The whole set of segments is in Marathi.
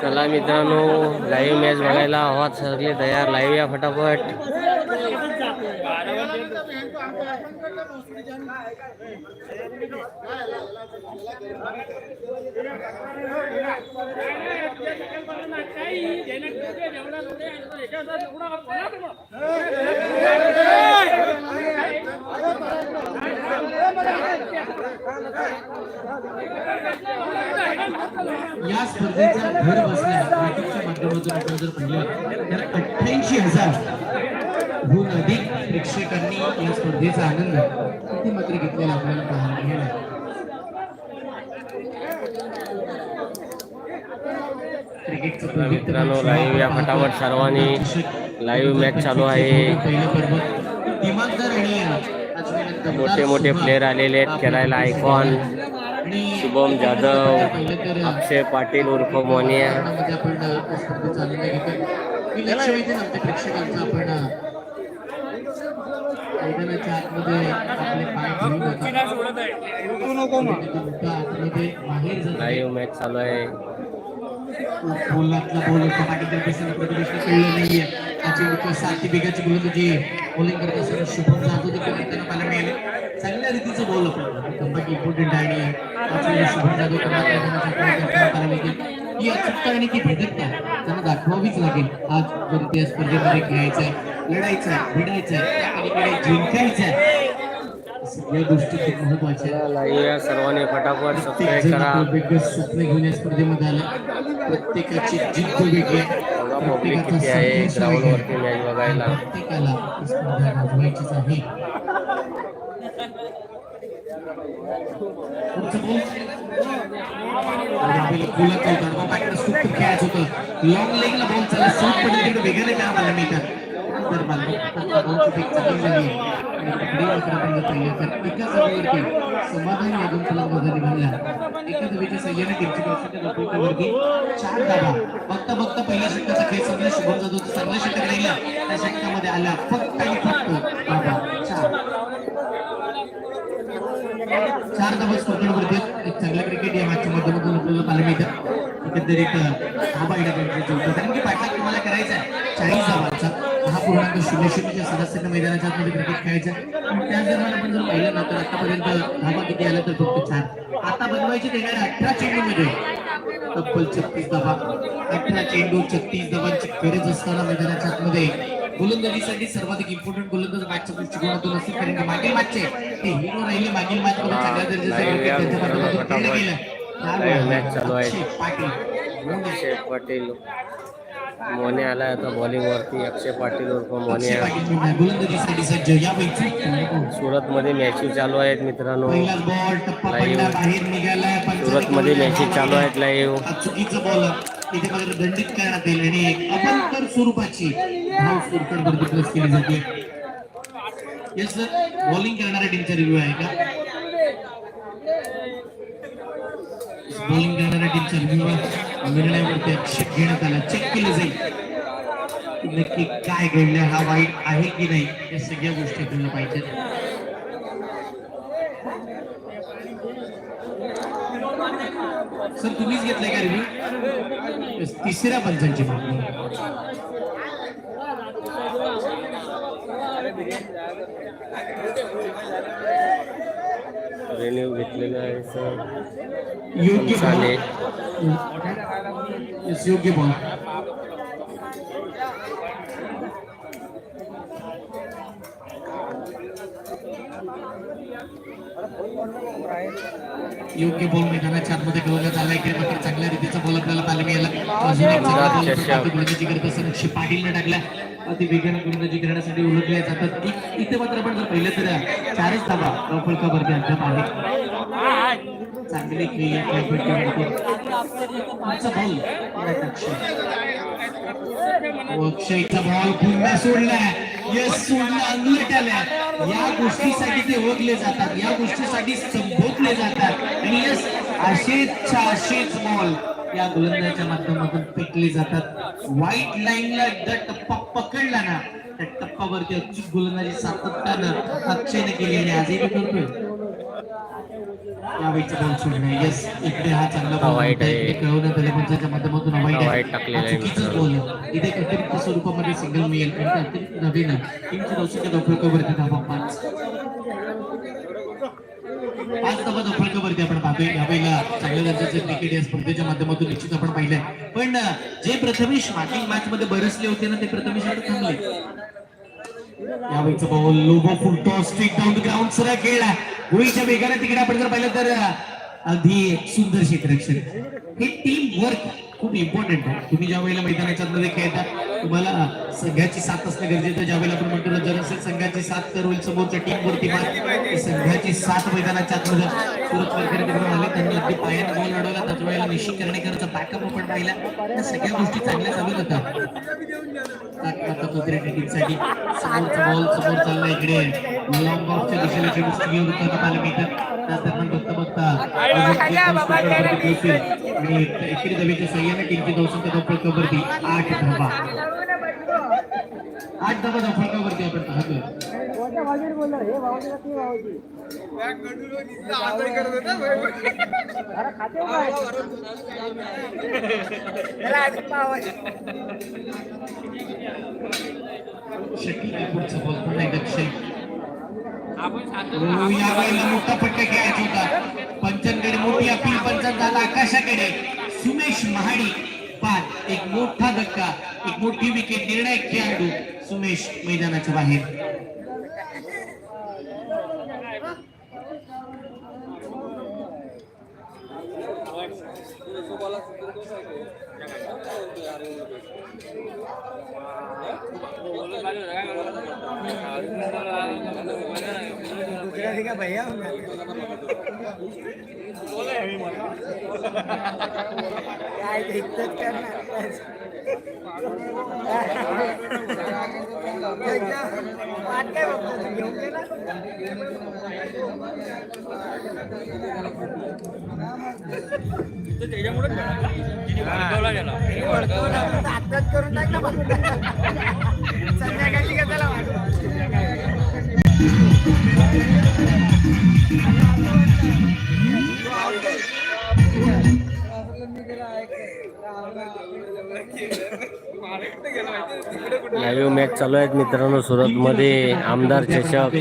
चला मित्रांनो लाईव्ह मॅच बघायला आवाज सगळे तयार लाईव्ह या फटाफट. या स्पर्धेचा घर बसल्या माध्यमातून आपण जर पाहिलं तर अठ्ठ्याऐंशी हजार हजारहून अधिक प्रेक्षकांनी या स्पर्धेचा आनंद किती मात्र घेतलेला आपल्याला पाहायला मिळाला. मित्रांनो, live या फटाफट. सर्वांनी live match चालू आहे. मोठे मोठे प्लेयर आलेले आहेत. खेळायला आयकॉन शुभम जाधव अक्षय पाटील उर्फ मोनिया. आपण अ, स्पर्धेचा आनंद घेतो मी लक्ष वेधून आमच्या प्रेक्षकांचं आपण अ, मैदानाच्या आतमध्ये आपले पाय आतमध्ये बाहेर जात लाईव्ह मॅच चालू आहे. बोलण्यातला बोल पाटील दिसणं प्रतिष्ठा कळलं नाहीये. त्याची एक साती बेगाची गोलंदाजी बॉलिंग करत असताना शुभम जाधव देखील करताना पाहायला मिळाले. चांगल्या रीतीचं बॉल आपण कंपनी इम्पॉर्टंट आहे. आणि शुभम जाधव पाहायला मिळते ही अचूकता आणि ती भेदकता त्यांना दाखवावीच लागेल. आज जर त्या स्पर्धेमध्ये खेळायचं आहे लढायचं आहे भिडायचं आहे. त्या पलीकडे जिंकायचं आहे. सगळ्या गोष्टी खूप महत्त्वाच्या आहेत. सर्वांनी फटाफट प्रत्येक सबस्क्राईब जण करा. आपलं स्वप्न घेऊन या स्पर्धेमध्ये आलं. प्रत्येकाची जिद्द वेगळी आहे. बघा प्रत्येकाचा किती आहे संघर्ष ग्राउंड वेगळा वरती मॅच बघायला. प्रत्येकाला ही स्पर्धा गाजवायचीच आहे. पुढचं. आपल्याला गोलाचा होता. मग बाकीचं सुपर खेळायचं होतं. लॉंग लेगला बॉल चालला. सूट पडली तिकडे वेगाने मिळतात तर बालपणात बॉलची चांगली झाली आणि तर एका समाधान यादून फलंदाजाने म्हणला एका धावेच्या चार धावा. फक्त पहिल्या षटकाचा खेळ संपला. शुभम जाधव चांगला षटक राहिला त्या षटकामध्ये आला. फक्त आणि फक्त धावा. चार. चार धावा स्पर्धेवरती एक चांगला क्रिकेट या मॅचच्या माध्यमातून आपल्याला पाहायला मिळतं. एकंदरीत धावा येण्यापर्यंत कारण की पाठलाग तुम्हाला करायचा आहे चाळीस धावांचा पूर्णांक शून्य शून्यच्या सदस्यांना मैदानाच्या आतमध्ये क्रिकेट खेळायचं. आणि त्याच दरम्यान आपण जर पाहिलं ना तर आतापर्यंत धावा किती आल्या तर फक्त चार. आता बनवायचे देणारे अठरा चेंडूमध्ये. तब्बल छत्तीस धावा. अठरा चेंडू छत्तीस धावांची गरज असताना मैदानाच्या आतमध्ये. गोलंदाजीसाठी सर्वाधिक इम्पॉर्टंट गोलंदाज मॅचच्या दृष्टिकोनातून असतील कारण की मागील मॅचचे ते हिरो राहिले. मागील मॅच मध्ये चांगल्या दर्जाचं त्यांच्या खेळलं. गेलं. पाटील. पाटील. मोने आला आता बॉलिंग वरती अक्षय पाटील उर्फ अक्षय मोनिया पाटील पुन्हा गोलंदाजीसाठी सज्ज यापैकी सुरत मध्ये मॅचेस चालू आहेत मित्रांनो. पहिलाच बॉल टप्पा Live. पडला बाहेर निघालाय. सुरत मध्ये मॅचेस चालू आहेत लाईव्ह इथे मात्र दंडित करण्यात येईल. आणि एक स्वरूपाची धाव स्कोरकार्ड वरती प्लस केली जाते. येस सर बॉलिंग करणाऱ्या टीमचा रिव्ह्यू आहे का? बॉलिंग करणाऱ्या टीमचा रिव्ह्यू निर्णयावरती आक्षेप घेण्यात आला चेक केलं जाईल. नक्की काय घडलं हा वाईट आहे की नाही या सगळ्या गोष्टी आपल्याला पाहिजेत. सर तुम्हीच घेतलाय का रिव्ह्यू तिसऱ्या पंचांची मागणी. रिन्यू घेतलेला आहे सर. योग्य Yes, योग्य बॉल. योग्य बॉल मैदानाच्या आतमध्ये ठेवण्यात आलाय. की मात्र चांगल्या रीतीचा बॉल आपल्याला पाहायला मिळाला अजून एक असताना अक्षय पाटीलने टाकला. अति वेगाने गोलंदाजी करण्यासाठी उलटल्या जातात. इथे मात्र आपण जर पाहिलं तर चारच धावा धावफलकावरती अद्याप आहे. चांगली क्रिया या खेळपट्टीवरती बॉल अक्षयचा बॉल पुन्हा सोडला यस सोडला अंगलट आलाय या गोष्टीसाठी ते ओळखले जातात. या गोष्टीसाठी संबोधले जातात. आणि यस असेच असेच बॉल या गोलंदाजाच्या माध्यमातून फेकले जातात व्हाईट लाईनला एकदा टप्पा पकडला ना त्या टप्पावरती अचूक गोलंदाजी सातत्यानं अक्षयने केलेली आहे. आजही करतोय यावेळीचा बॉल सोडणे यस इकडे हा चांगला बॉल वाईट आहे. कळवण्यात आले पंचाच्या माध्यमातून वाईट. वाईट टाकलेला चुकीचाच. बॉल. इथे अतिरिक्त स्वरूपामध्ये सिंगल मिळेल आणि त्या अतिरिक्त धावेनं टीमच्या धावफलकावरती धावा पाच पाच धावा आपण पाहतोय. यावेळेला चांगल्या दर्जाचं क्रिकेट या स्पर्धेच्या माध्यमातून निश्चित आपण पाहिलंय. पण जे प्रथमेश मागील मॅच मध्ये बरसले होते ना ते प्रथमेश आता थांबले. यावेळीचा बॉल लोबो फुलटॉस स्ट्रिक डाऊन टू ग्राउंड सरळ खेळला गोळीच्या वेगाने तिकडे आपण जर पाहिलं तर अगदी सुंदर क्षेत्ररक्षण. हे टीम वर्क खूप इम्पॉर्टंट आहे. तुम्ही ज्या वेळेला मैदानाच्या मध्ये खेळता तुम्हाला संघाची साथ असणं गरजेचं. ज्या वेळेला आपण म्हणतो जर असेल संघाची साथ तर होईल समोरच्या टीम वरती संघाची साथ मैदानाच्या आतमध्ये सुरत वगैरे तिकडून आले त्यांनी अगदी पायाने बॉल अडवला. त्याच वेळेला निश्चित करण्याकरता बॅकअप आपण पाहिला. या सगळ्या गोष्टी चांगल्या चालू होतात आता कुत्र्या साठी समोरचा बॉल समोर चालला इकडे. लॉंग ऑफच्या दिशेला चेंडू बघता. आणि एकेरी दवेच्या सह्याने टीमची धावसंख्या धावफलकावरती आठ धावा. आठ धावा धावफलकावरती आपण पाहतोय. शक्य नाही पुढचा बॉल पुन्हा एकदा क्षय हो, मोठा फटका खेळायचा होता. पंचांकडे मोठी अपील झाला आकाशाकडे. सुमेश महाडी बाद एक मोठा धक्का एक मोठी विकेट निर्णायक खेळाडू सुमेश मैदानाच्या बाहेर. काय घेतात करणार वाटत घेऊन गेला त्याच्यामुळे आत्ताच करून टाकला संध्याकाळी वाटत लाईव्ह मॅच चालू आहेत मित्रांनो सुरतमध्ये आमदार चषक.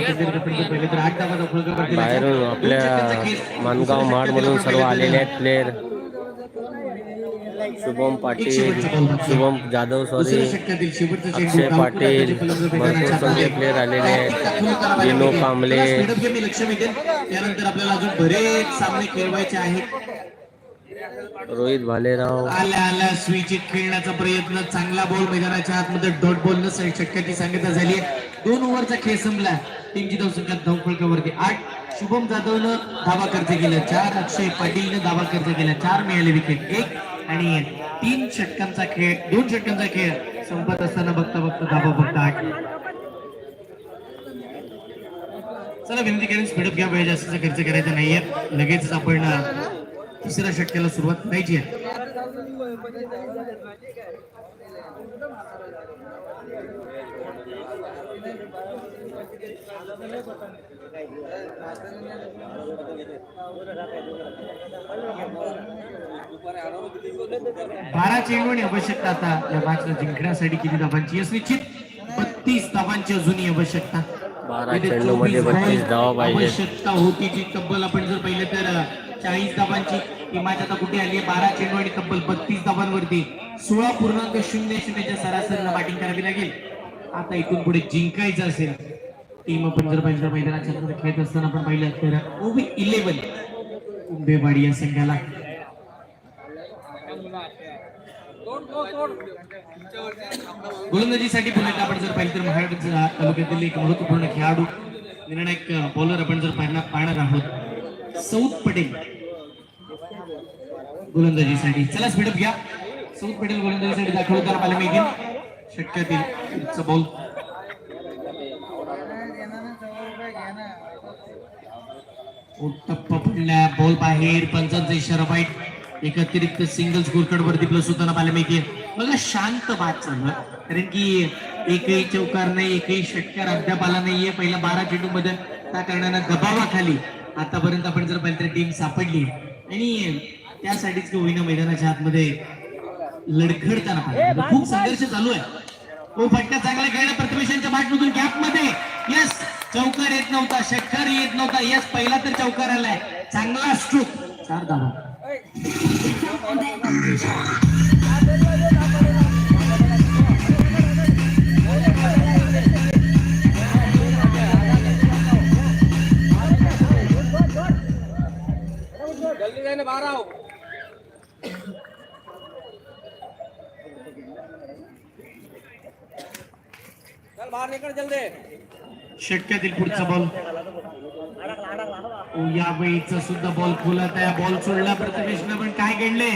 बाहेरून आपल्या मानगाव महाडमधून सर्व आलेले आहेत प्लेयर शुभम पाटील शुभम जाधव सॉरी अक्षय पाटील भरपूर बाहेर. प्लेयर आलेले आहेत. विनो. कांबळे. त्यानंतर आपल्याला अजून बरेच सामने खेळवायचे आहेत. रोहित भालेराव. आल्या आल्या स्विच खेळण्याचा प्रयत्न. चांगला बॉल मैदानाच्या आतमध्ये डॉट बॉल न शक्यती सांगितलं झाली दोन ओव्हरचा खेळ संपला. टीमची धावसंख्या धावफलकावरती आठ. शुभम जाधवनं धावा खर्च केला चार. अक्षय पाटीलनं धावा खर्च केला चार. मिळाले विकेट एक. आणि तीन षटकांचा खेळ दोन षटकांचा खेळ. संपत असताना बघता बघता धाबा बघता आठ. चला विनंती करेन स्पीडअप घ्या वेळ जास्त खर्च करायचा नाहीये लगेच आपण तिसऱ्या षटकाला सुरुवात करायची आहे. बारा चेंडूची आवश्यकता आता या मॅचला जिंकण्यासाठी किती धावांची? यश निश्चित. बत्तीस धावांची अजूनही आवश्यकता. बारा इथे चेंडूमध्ये 24 बत्तीस धावा धावा पाहिजेत. आवश्यकता होती जी तब्बल आपण जर पाहिलं तर चाळीस धावांची. ही मॅच आता कुठे आली आहे? बारा चेंडू आणि तब्बल बत्तीस धावांवरती. सोळा पूर्णांक शून्य शून्यच्या सरासरीला बॅटिंग करावी लागेल. आता इथून पुढे जिंकायचं असेल टीम आपण जर पाहिलं तर मैदानाच्या खेळत असताना आपण पाहिलं तर ओबी इलेव्हन. उंबेवाडी या संघाला गोलंदाजीसाठी पुण्यात आपण जर पाहिलं तर महाराष्ट्र तालुक्यातील एक महत्त्वपूर्ण खेळाडू निर्णायक बॉलर आपण जर पाहणार पाहणार आहोत सौद पटेल. गोलंदाजीसाठी. चला स्पीडअप घ्या. सौद पटेल गोलंदाजीसाठी दाखवताना पाहायला मिळतील षटकातील बॉल टप्पा पडला बॉल बाहेर पंचांचा इशारा वाईट एक अतिरिक्त सिंगल स्कोरकड वरती प्लस होताना पाहायला मिळते बघा शांत बाद चालू. कारण की एकही चौकार नाही एकही षटकार अद्याप आला नाहीये. पहिल्या बारा चेंडू मध्ये त्या कारणानं दबावाखाली आतापर्यंत आपण जर पाहिलं तर टीम सापडली. आणि त्यासाठीच का होईना मैदानाच्या आतमध्ये लडखडताना पाहिलं. खूप संघर्ष चालू आहे. तो फटका चांगला खेळला प्रतिमेशांच्या बाटमधून गॅपमध्ये यस चौकार येत नव्हता षटकार येत नव्हता. यस पहिला तर चौकार आलाय चांगला स्ट्रोक चार धावा. बाहर आओ। बाहर निकल जल्दी। षटक्यातील पुढचा बॉल या वेळीचा सुद्धा बॉल खुलत आहे. बॉल सोडला प्रथमेशनं पण काय घडले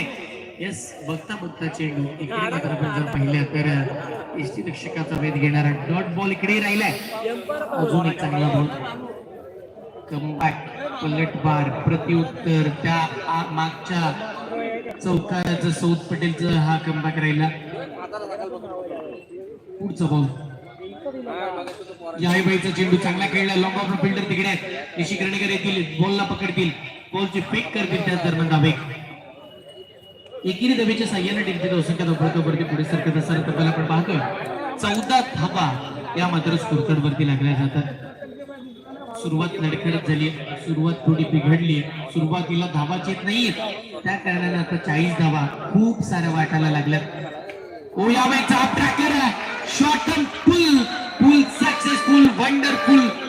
येस बघता बघता चेंडू इकडे मात्र आपण जर पाहिलं तर इष्टी रक्षकाचा वेध घेणारा डॉट बॉल इकडे राहिलाय. अजून एक चांगला बॉल कमबॅक पलटवार प्रत्युत्तर त्या आ- मागच्या चौकाराचं सौद पटेलचं हा कमबॅक राहिला. पुढचा बॉल यावेळीचा चेंडू चांगला खेळला. लॉंग ऑफ फिल्डर तिकडे. निशी कर्णिकर येतील बॉलला पकडतील. बॉलची फेक करतील त्याच दरम्यान धावे एकेरी दबेच्या साह्याने टीमचे दोषंख्या दोपरवरती पुढे सरकत असताना तब्बल आपण पाहतोय. चौदा धाबा या मात्र स्कोरकड वरती लागल्या जातात. सुरुवात लडखडत झाली. सुरुवात थोडी बिघडली. सुरुवातीला धाबा येत नाहीये. त्या कारणाने आता चाळीस धावा खूप साऱ्या वाटायला लागल्यात. ओ यावेळेचा short term full full successful